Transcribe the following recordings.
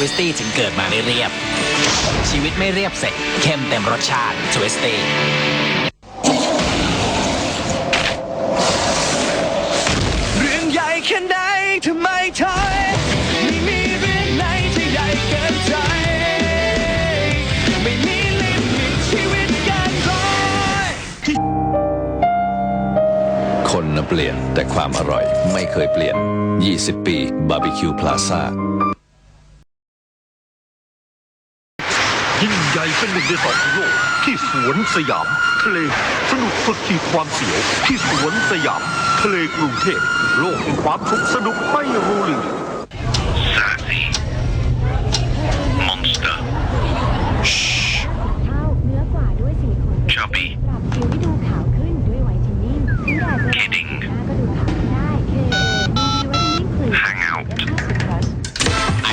วิสตี้จึงเกิดมาไม่เรียบ ชีวิตไม่เรียบเสร็จเข้มเต็มรสชาติทวิสตี้เรื่องใหญ่แค่ไหนทำไมถอยไม่มีเรื่องไหนที่ใหญ่เกินใจ ไม่มีลิมิตชีวิตเกินร้อยคนนะเปลี่ยนแต่ความอร่อยไม่เคยเปลี่ยน 20 ปีบาร์บีคิวพลาซ่า ยิ่งใหญ่เป็นหนึ่งในสองของโลกที่สวนสยาม ทะเลสนุกสุดขีดความเสียวที่สวนสยาม ทะเลกรุงเทพโลกแห่งความสุขสนุกไม่รู้ลืม Sassy. Monster. เท่าเนื้อกว่าด้วยซิลิโคนเว Chubby ปรับผิวให้ดูขาวขึ้นด้วยไวท์เทนนิ่งซึ่งแดดจะแรง Kidding หน้าก็ดูขาวขึ้นได้ KA UV ไวท์เทนนิ่งครีม Hang out 50 plus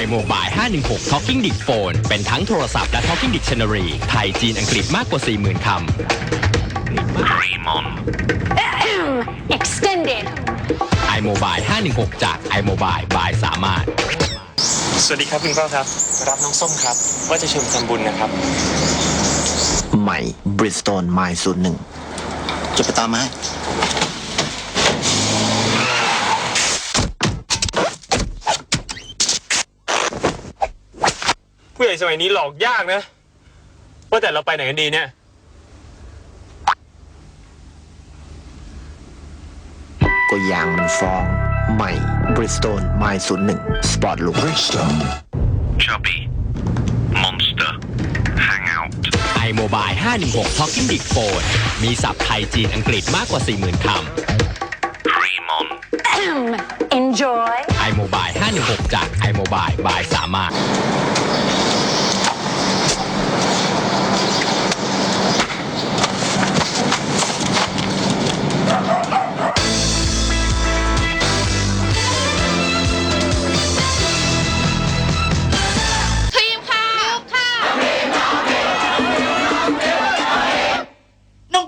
iMobile 516 Talking Dick Phone เป็นทั้งโทรศัพท์และ Talking Dictionary ไทยจีนอังกฤษมากกว่า 40,000ค Cream on. extended ำ iMobile 516 จาก iMobile by สามารถ สวัสดีครับคุณพ่อครับ รับน้องส้มครับ ว่าจะชวนไปทำบุญนะครับ ใหม่บริสโตนไมล์ศูนย์หนึ่งจะไปตามมา ผู้ใหญ่สมัยนี้หลอกยากนะ ว่าแต่เราไปไหนกันดีเนี่ย ก็ยางมันฟองใหม่บริสโตนไมล์ศูนย์หนึ่งสปอร์ตลุค Chubby. Monster. Hang out. iMobile 516 Talking Dick Phone มีศัพท์ไทยจีนอังกฤษมากกว่า 40,000ค Cream on. enjoy ำ iMobile 516 จาก iMobile by สามารถ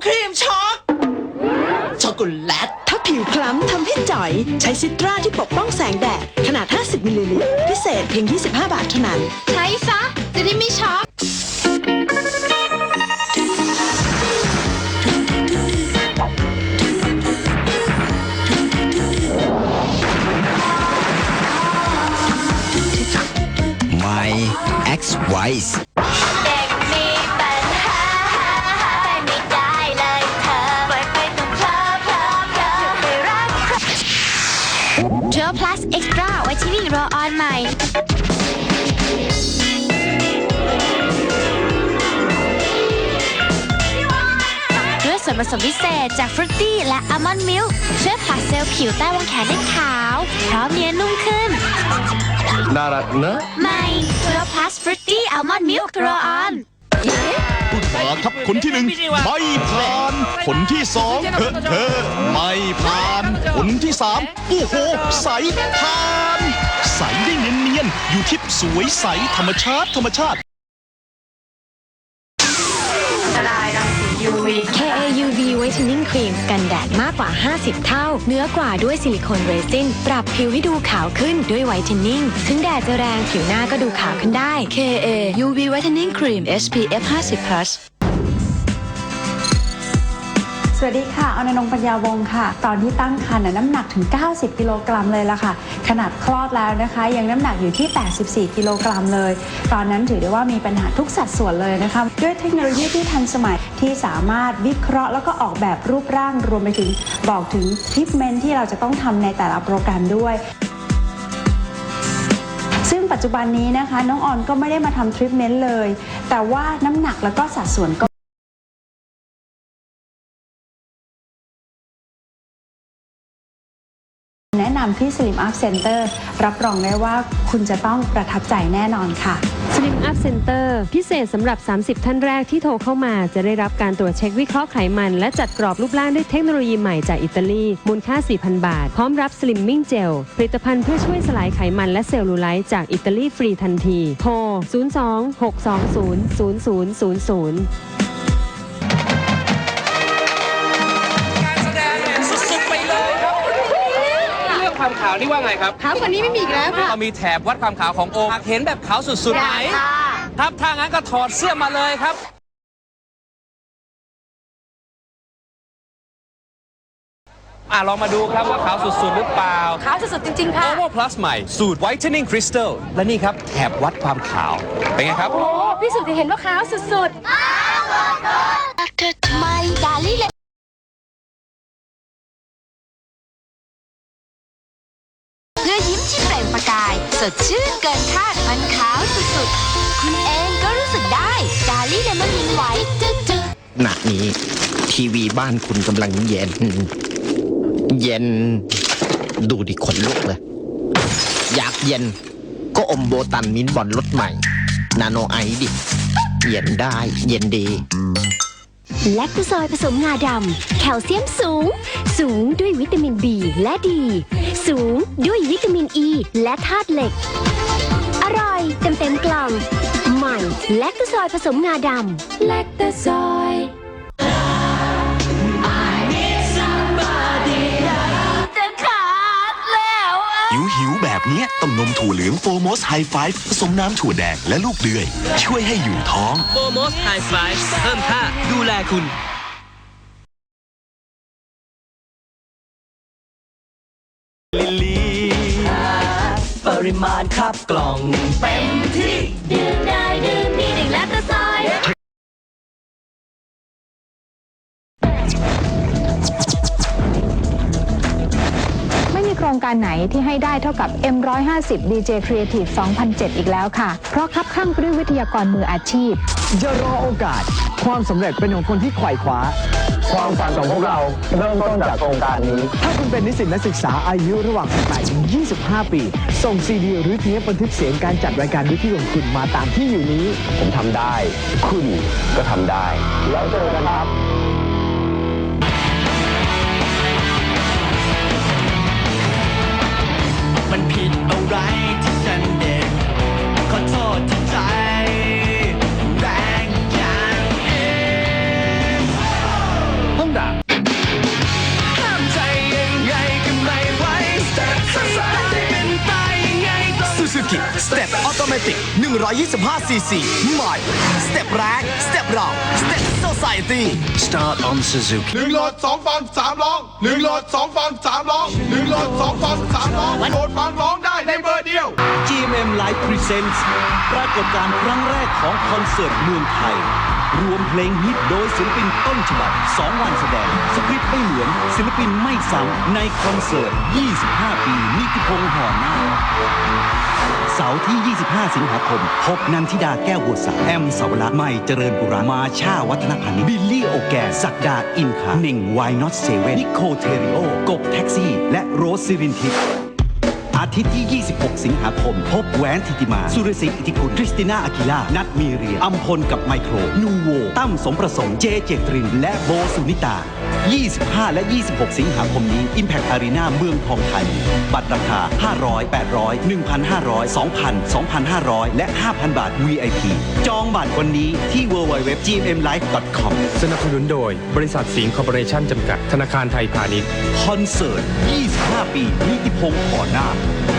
ครีมช็อกช็อกโกแลต ถ้าผิวคล้ำทำให้จ่อย ใช้ซิตราที่ปกป้องแสงแดด ขนาด 50 มิลลิลิตร พิเศษเพียง 25 บาทเท่านั้น ใช้ซะ จะได้ไม่ช็อก My X Wise เทอ plus extra ไว้ที่นี่รอออนใหม่ ด้วยส่วนผสมพิเศษจากฟรุตตี้และอัลมอนด์มิลค์ช่วยผลัดเซลล์ผิวใต้วงแขนให้ขาว พร้อมเนียนนุ่มขึ้น น่ารักนะ ใหม่เทอ plus fruity almond milk roll on มาครับคนที่หนึ่งไม่ผ่าน คนที่สองเธอเธอไม่ผ่าน คนที่สามโอ้โหใสผ่าน ใสได้เนียนๆอยู่ทิพย์สวยใสธรรมชาติธรรมชาติ UV whitening cream กันแดดมากกว่า 50 เท่า เนื้อกว่าด้วยซิลิโคนเรซิน ปรับผิวให้ดูขาวขึ้นด้วยไวท์เทนนิ่ง ถึงแดดจะแรงผิวหน้าก็ดูขาวขึ้นได้ KA UV whitening cream SPF 50 plus สวัสดีค่ะออนนงปัญญาวงศ์ค่ะ ตอนที่ตั้งครรภ์น่ะน้ำหนักถึง 90 กิโลกรัมเลยล่ะค่ะ ขนาดคลอดแล้วนะคะ ยังน้ำหนักอยู่ที่ 84 กิโลกรัมเลย ตอนนั้นถือได้ว่ามีปัญหาทุกสัดส่วนเลยนะคะ ด้วยเทคโนโลยีที่ทันสมัยที่สามารถวิเคราะห์แล้วก็ออกแบบรูปร่างรวมไปถึงบอกถึงทรีทเมนที่เราจะต้องทำในแต่ละโปรแกรมด้วยซึ่งปัจจุบันนี้นะคะ น้องออนก็ไม่ได้มาทำทรีทเมนต์เลย แต่ว่าน้ำหนักแล้วก็สัดส่วนก็ นำที่ Slim Up Center รับรองได้ว่าคุณจะต้องประทับใจแน่นอนค่ะ Slim Up Center พิเศษสำหรับ 30 ท่านแรกที่โทรเข้ามาจะได้รับการตรวจเช็ควิเคราะห์ไขมัน และจัดกรอบรูปร่างด้วยเทคโนโลยีใหม่จากอิตาลี มูลค่า 4,000 บาท พร้อมรับ Slimming Gel ผลิตภัณฑ์เพื่อช่วยสลายไขมันและเซลลูไลท์จากอิตาลีฟรีทันที โทร 02 620 0000 นี่ยสุดๆไปเลยครับเรื่องความขาวนี่ว่าไงครับขาวกว่านี้ไม่มีอีกแล้วค่ะ เรามีแถบวัดความขาวของโอมเห็นแบบขาวสุดๆไหมครับถ้างั้นก็ถอดเสื้อมาเลยครับอะลองมาดูครับว่าขาวสุดๆหรือเปล่า ขาวสุดๆจริง ๆ ค่ะ Omo Plus ใหม่ สูตร Whitening Crystal และนี่ครับแถบวัดความขาว เป็นไงครับ โอ้พี่สุดจะเห็นว่าขาวสุดไม่ดาลี่เลย สดชื่นเกินคาดมันขาวสุดๆ คุณเองก็รู้สึกได้ ดาลี่เลมอนมินไว้จึ๊ดๆหนักนี้ ทีวีบ้านคุณกำลังเย็น เย็น ดูดิขนลุกเลย อยากเย็น ก็อมโบตันมิ้นท์บอลรถใหม่ นาโนไอซ์ดิ เย็นได้ เย็นดีแลคโตซอยผสมงาดำ แคลเซียมสูง สูงด้วยวิตามิน B และดี สูงด้วยวิตามินอ e ี และธาตุเหล็ก อร่อยเต็มเต็มๆกล่อง ใหม่แลคโตซอยผสมงาดำแลคโตซอยจะขาดแล้วอะหิวหิวๆแบบเนี้ยต้องนมถั่วเหลืองโฟโมสไฮไฟผสมน้ำถั่วแดงและลูกเดือย ช่วยให้อยู่ท้องโ o โมสไฮไฟเพิ่มค่าดูแลคุณปริ มานครับกล่องเต็ม ที่ให้ได้เท่ากับ M150 DJ Creative 2007 อีกแล้วค่ะ เพราะคับข้างไปด้วยวิทยากรมืออาชีพอย่ารอโอกาส ความสำเร็จเป็นของคนที่ไขว่คว้า ความฝันของพวกเราเริ่มต้นจากโครงการนี้ ถ้าคุณเป็นนิสิตนักศึกษาอายุระหว่าง 18 ถึง 25 ปี ส่งซีดีหรือเทปบันทึกเสียงการจัดรายการวิทยุของคุณมาตามที่อยู่นี้ ผมทำได้ คุณก็ทำได้ แล้วเจอกันครับ มันผิดอะไรที่ฉันเด็ก ขอโทษที่ใจ แรงอย่างเองห้องดาห้ามใจยังไงก็ไม่ไหวแต่สสายจะเป็นไปยังไงต้องซูซูกิสเต็ปออโตเมติก125ซีซีใหม่สเต็ปแรงสเต็ปเราสเต็ป โซซายตี้ Start on Suzuki หนึ่งโหลดสองฟังสามร้องหนึ่งโหลดสองฟังสามร้องหนึ่งโหลดสองฟังสามร้องโหลดฟังร้องได้ในเบอร์เดียว GMM Live Presents ปรากฏการณ์ครั้งแรกของคอนเสิร์ตเมืองไทย รวมเพลงฮิตโดยศิลปินต้นฉบับ 2 วันแสดง สคริปต์ไม่เหมือน ศิลปินไม่ซ้ำในคอนเสิร์ต 25 ปีนิติพงษ์ห่อหน้าเสาร์ที่ 25 สิงหาคม พบนันทิดาแก้วบัวสาแอมสาวรักษ์ใหม่เจริญบุรามาชาวัฒนพันธ์บิลลี่โอแกสักดาอินคาเน่งวายน็อตเซเว่นนิโคเทริโอกบแท็กซี่ และโรสซิรินทิพย์ อาทิตย์ที่ 26 สิงหาคม พบแหวนทิติมา สุรศรีอิทธิคุณคริสติน่าอากิล่านัดมีเรียอัมพลกับไมโคร นูโว ตั้มสมประสงค์ เจเจตริน และโบสุนิตา 25 และ 26 สิงหาคมนี้ Impact Arena เมืองทองธานีบัตรราคา 500 800 1,500 2,000 2,500 และ 5,000 บาท VIP จองบัตรวันนี้ที่ www.gmlive.com สนับสนุนโดย บริษัทสิงห์คอร์ปอเรชั่นจำกัด ธนาคารไทยพาณิชย์ คอนเสิร์ต 25 ปีนิติพงษ์ขอหน้าค